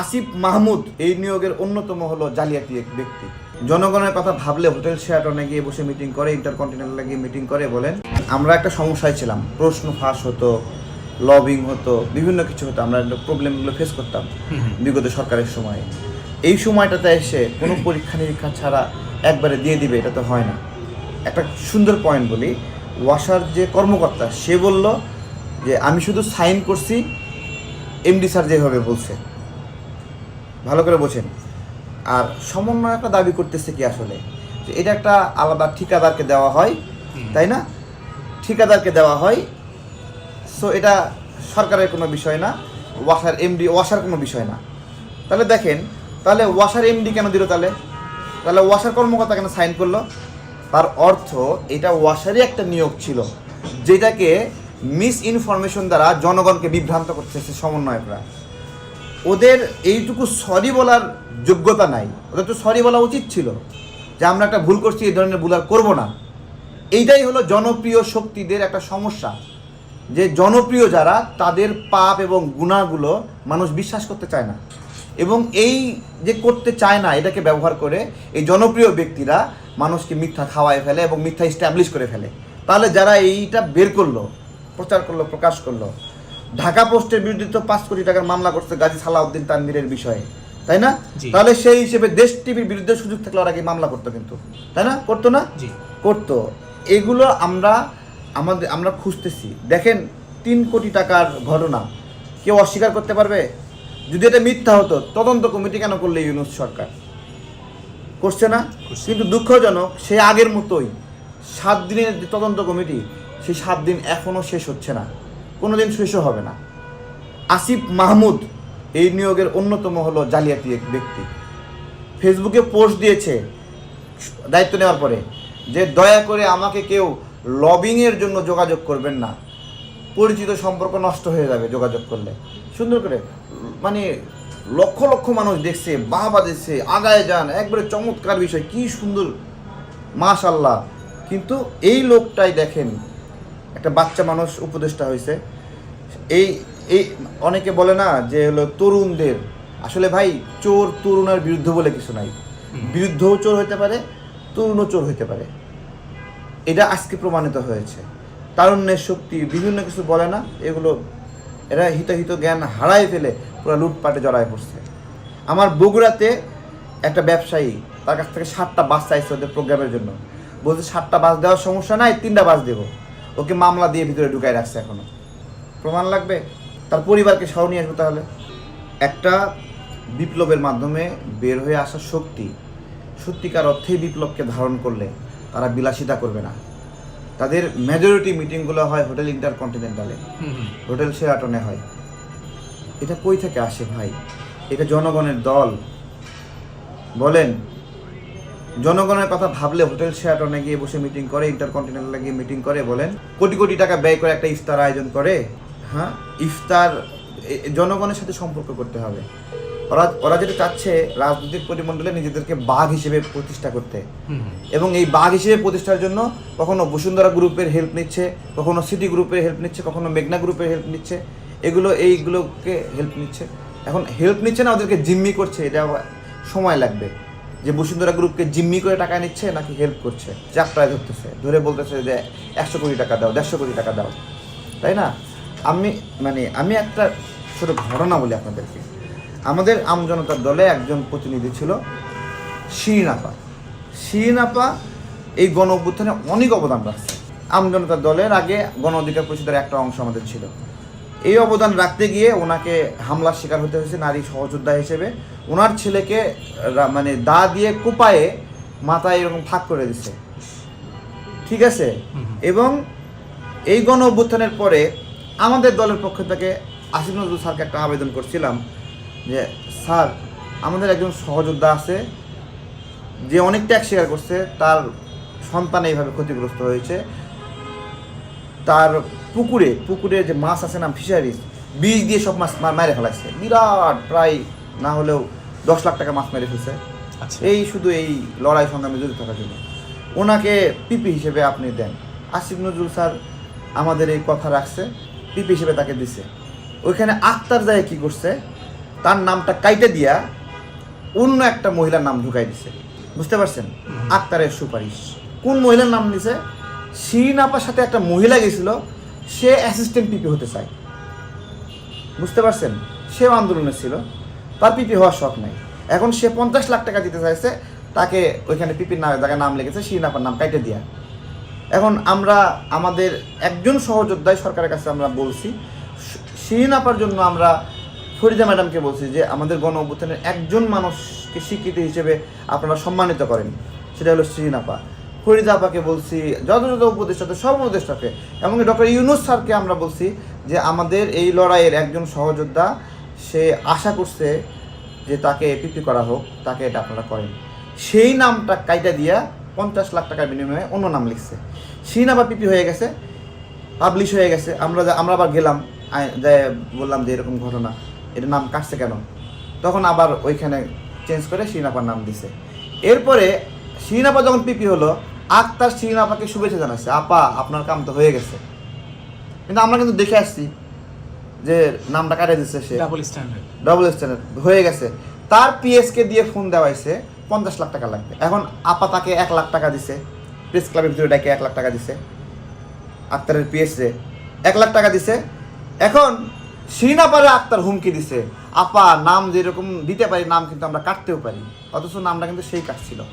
আসিফ মাহমুদ এই নিয়োগের অন্যতম হলো জালিয়াতি এক ব্যক্তি। জনগণের কথা ভাবলে হোটেল শেয়াটনে গিয়ে বসে মিটিং করে ইন্টারকন্টিনেন্টালে গিয়ে মিটিং করে বলেন, আমরা একটা সমস্যায় ছিলাম। প্রশ্ন ফাঁস হতো লবিং হতো, বিভিন্ন কিছু হতো। আমরা প্রবলেমগুলো ফেস করতাম বিগত সরকারের সময়ে। এই সময়টাতে এসে কোনো পরীক্ষা নিরীক্ষা ছাড়া একবারে দিয়ে দিবে, এটা তো হয় না। একটা সুন্দর পয়েন্ট বলি। ওয়াসার যে কর্মকর্তা, সে বলল যে, আমি শুধু সাইন করছি এমডি স্যার যেভাবে বলছে। ভালো করে বোঝেন। আর সমন্বয় একটা দাবি করতেছে কি আসলে? যে এটা একটা আলাদা ঠিকাদারকে দেওয়া হয় তাই না? ঠিকাদারকে দেওয়া হয়। সো এটা সরকারের কোনো বিষয় না ওয়াসার এমডি ওয়াসার কোনো বিষয় না। তাহলে দেখেন তাহলে ওয়াসার এমডি কেন দিল তাহলে? তাহলে ওয়াসার কর্মকর্তা কেন সাইন করল? তার অর্থ এটা ওয়াসারই একটা নিয়োগ ছিল যেটাকে মিস ইনফরমেশন দ্বারা জনগণকে বিভ্রান্ত করতেছে সমন্বয়করা। ওদের এইটুকু সরি বলার যোগ্যতা নাই। ওদের তো সরি বলা উচিত ছিল যে আমরা একটা ভুল করছি, এই ধরনের ভুল আর করব না। এইটাই হলো জনপ্রিয় শক্তিদের একটা সমস্যা, যে জনপ্রিয় যারা, তাদের পাপ এবং গুণাগুলো মানুষ বিশ্বাস করতে চায় না। এবং এই যে করতে চায় না, এটাকে ব্যবহার করে এই জনপ্রিয় ব্যক্তিরা মানুষকে মিথ্যা খাওয়ায় ফেলে এবং মিথ্যা স্ট্যাবলিশ করে ফেলে। তাহলে যারা এইটা বের করল, প্রচার করল, প্রকাশ করল ঢাকা পোস্টের বিরুদ্ধে তো পাঁচ কোটি টাকার মামলা করছে গাজী সালাউদ্দিন তানভীরের বিষয়ে তাই না? তাহলে সেই হিসেবে দেশ টিভির বিরুদ্ধে সুযোগ থাকলে ওরা কি মামলা করতো কিন্তু তাই না? করতো না? করতো। এগুলো আমরা আমাদের আমরা খুঁজতেছি। দেখেন তিন কোটি টাকার ঘটনা কেউ অস্বীকার করতে পারবে? যদি এটা মিথ্যা হতো তদন্ত কমিটি কেন করলে ইউনুস সরকার? করছে না? কিন্তু দুঃখজনক সে আগের মতোই সাত দিনের যে তদন্ত কমিটি সেই সাত দিন এখনও শেষ হচ্ছে না। কোনো দিন শেষও হবে না। আসিফ মাহমুদ এই নিয়োগের অন্যতম হলো জালিয়াতি এক ব্যক্তি। ফেসবুকে পোস্ট দিয়েছে দায়িত্ব নেওয়ার পরে যে দয়া করে আমাকে কেউ লবিংয়ের জন্য যোগাযোগ করবেন না। পরিচিত সম্পর্ক নষ্ট হয়ে যাবে যোগাযোগ করলে। সুন্দর করে মানে লক্ষ লক্ষ মানুষ দেখছে, বাহবা দেখছে, আগায় যান, একবারে চমৎকার বিষয়, কি সুন্দর, মাশাল্লাহ। কিন্তু এই লোকটাই দেখেন, একটা বাচ্চা মানুষ উপদেষ্টা হয়েছে এই এই অনেকে বলে না যে হলো তরুণদের আসলে ভাই চোর তরুণের বিরুদ্ধে বলে কিছু নাই। বিরুদ্ধও চোর হতে পারে তরুণও চোর হতে পারে। এটা আজকে প্রমাণিত হয়েছে। তারুণ্যের শক্তি বিভিন্ন কিছু বলে না এগুলো এরা হিতহিত জ্ঞান হারাই ফেলে পুরো লুটপাটে জড়ায় পড়ছে। আমার বগুড়াতে একটা ব্যবসায়ী তার কাছ থেকে সাতটা বাস চাইছে ওদের প্রোগ্রামের জন্য। বলছে সাতটা বাস দেওয়ার সমস্যা নাই তিনটা বাস দেবো। ওকে মামলা দিয়ে ভিতরে ঢুকাই রাখছে এখনও। প্রমাণ লাগবে? তার পরিবারকে সহ নিয়ে আসবে তাহলে। একটা বিপ্লবের মাধ্যমে বের হয়ে আসা শক্তি সত্যিকার অর্থেই বিপ্লবকে ধারণ করলে তারা বিলাসিতা করবে না। তাদের মেজরিটি মিটিংগুলো হয় হোটেল ইন্টারকন্টিনেন্টালে। হোটেল শেরাটনে হয়। এটা কই থেকে আসে ভাই? এটা জনগণের দল। বলেন জনগণের কথা ভাবলে হোটেল শেরাটনে গিয়ে বসে মিটিং করে ইন্টারকন্টিনেন্টালে গিয়ে মিটিং করে বলেন কোটি কোটি টাকা ব্যয় করে একটা ইফতার আয়োজন করে হ্যাঁ? ইফতার জনগণের সাথে সম্পর্ক করতে হবে। ওরা ওরা যেটা চাচ্ছে রাজনৈতিক পরিমণ্ডলে নিজেদেরকে বাঘ হিসেবে প্রতিষ্ঠা করতে। এবং এই বাঘ হিসেবে প্রতিষ্ঠার জন্য কখনো বসুন্ধরা গ্রুপের হেল্প নিচ্ছে কখনো সিটি গ্রুপের হেল্প নিচ্ছে কখনো মেঘনা গ্রুপের হেল্প নিচ্ছে। এগুলো এইগুলোকে হেল্প নিচ্ছে। এখন হেল্প নিচ্ছে না ওদেরকে জিম্মি করছে এটা সময় লাগবে। যে বসুন্ধরা গ্রুপকে জিম্মি করে টাকা নিচ্ছে নাকি হেল্প করছে? যাত্রায় ধরতেছে। ধরে বলতেছে যে একশো কোটি টাকা দাও দেড়শো কোটি টাকা দাও। তাই না? আমি মানে আমি একটা ছোট ঘটনা বলি আপনাদেরকে। আমাদের আমজনতার দলে একজন প্রতিনিধি ছিল শিরিনাপা। শিরিনাপা এই গণ অভ্যুত্থানে অনেক অবদান রাখছে। আমজনতার দলের আগে গণ অধিকার পরিষদের একটা অংশ আমাদের ছিল। এই অবদান রাখতে গিয়ে ওনাকে হামলার শিকার হতে হয়েছে নারী সহযোদ্ধা হিসেবে। ওনার ছেলেকে মানে দা দিয়ে কুপায়ে মাথায় এরকম ফাঁক করে দিছে। ঠিক আছে। এবং এই গণ অভ্যুত্থানের পরে আমাদের দলের পক্ষ থেকে আসিফ নজরুল স্যারকে একটা আবেদন করছিলাম যে স্যার আমাদের একজন সহযোদ্ধা আছে যে অনেক ত্যাগ স্বীকার করছে তার সন্তান এইভাবে ক্ষতিগ্রস্ত হয়েছে। তার পুকুরে পুকুরে যে মাছ আছে না ফিশারিজ বীজ দিয়ে সব মাছ মেরে ফেলাইছে। বিরাট প্রায় না হলেও দশ লাখ টাকা মাছ মেরে ফেলছে। আচ্ছা। এই শুধু এই লড়াই সংগ্রামে জড়িত থাকার জন্য। ওনাকে পিপি হিসেবে আপনি দেন। আসিফ নজরুল স্যার আমাদের এই কথা রাখছে। পিপি হিসেবে তাকে দিছে। ওইখানে আক্তার যায় কি করছে, তার নামটা কাইটে দিয়া অন্য একটা মহিলার নাম ঢুকাই দিছে। বুঝতে পারছেন? আক্তারের সুপারিশ। কোন মহিলার নাম দিছে শিরিন আপার সাথে একটা মহিলা গেছিল, সে অ্যাসিস্ট্যান্ট পিপি হতে চায়। বুঝতে পারছেন? সেও আন্দোলনে ছিল, তার পিপি হওয়ার শখ নাই। এখন সে পঞ্চাশ লাখ টাকা দিতে চাইছে, তাকে ওইখানে পিপির নামে জায়গায় নাম লিখেছে, শিরিন আপার নাম কাইটে দিয়া। এখন আমরা আমাদের একজন সহযোদ্ধায় সরকারের কাছে আমরা বলছি। শিরিন আপার জন্য আমরা ফরিদা ম্যাডামকে বলছি যে, আমাদের গণ অভ্যুত্থানের একজন মানুষকে স্বীকৃতি হিসেবে আপনারা সম্মানিত করেন। সেটা হলো শিরিন আপা। ফরিদা আপাকে বলছি যত উপদেষ্টাতে সব উপদেষ্টাকে এমনকি ডক্টর ইউনুস স্যারকে আমরা বলছি যে, আমাদের এই লড়াইয়ের একজন সহযোদ্ধা, সে আশা করছে যে তাকে পিপি করা হোক, তাকে এটা আপনারা করেন। সেই নামটা কাইটা দিয়া পঞ্চাশ লাখ টাকার বিনিময়ে অন্য নাম লিখছে। সিন আবার পিপি হয়ে গেছে পাবলিশ হয়ে গেছে। আমরা আমরা আবার গেলাম যাই বললাম যে এরকম ঘটনা এটা নাম কাটছে কেন? তখন আবার ওইখানে চেঞ্জ করে শিনাপার নাম দিছে। এরপরে শিনাপা যখন পিপি হলো আক্তার শিনাপাকে শুভেচ্ছা জানাচ্ছে আপা আপনার কাম তো হয়ে গেছে। কিন্তু আমরা কিন্তু দেখে আসছি যে নামটা কাটে দিচ্ছে সে। ডাবল স্ট্যান্ডার্ড ডবল স্ট্যান্ডার্ড হয়ে গেছে। তার পিএসকে দিয়ে ফোন দেওয়া হয়েছে পঞ্চাশ লাখ টাকা লাগবে। এখন আপা তাকে এক লাখ টাকা দিছে প্রেস ক্লাবের ভিতরে ডাকে এক লাখ টাকা দিছে, আক্তারের পিএসে এক লাখ টাকা দিছে। এখন শ্রীনাপারে আক্তার হুমকি দিছে। আপা নাম যেরকম দিতে পারি, নাম কিন্তু আমরা কাটতেও পারি, অথচ নামটা কিন্তু সেই কাটছিল।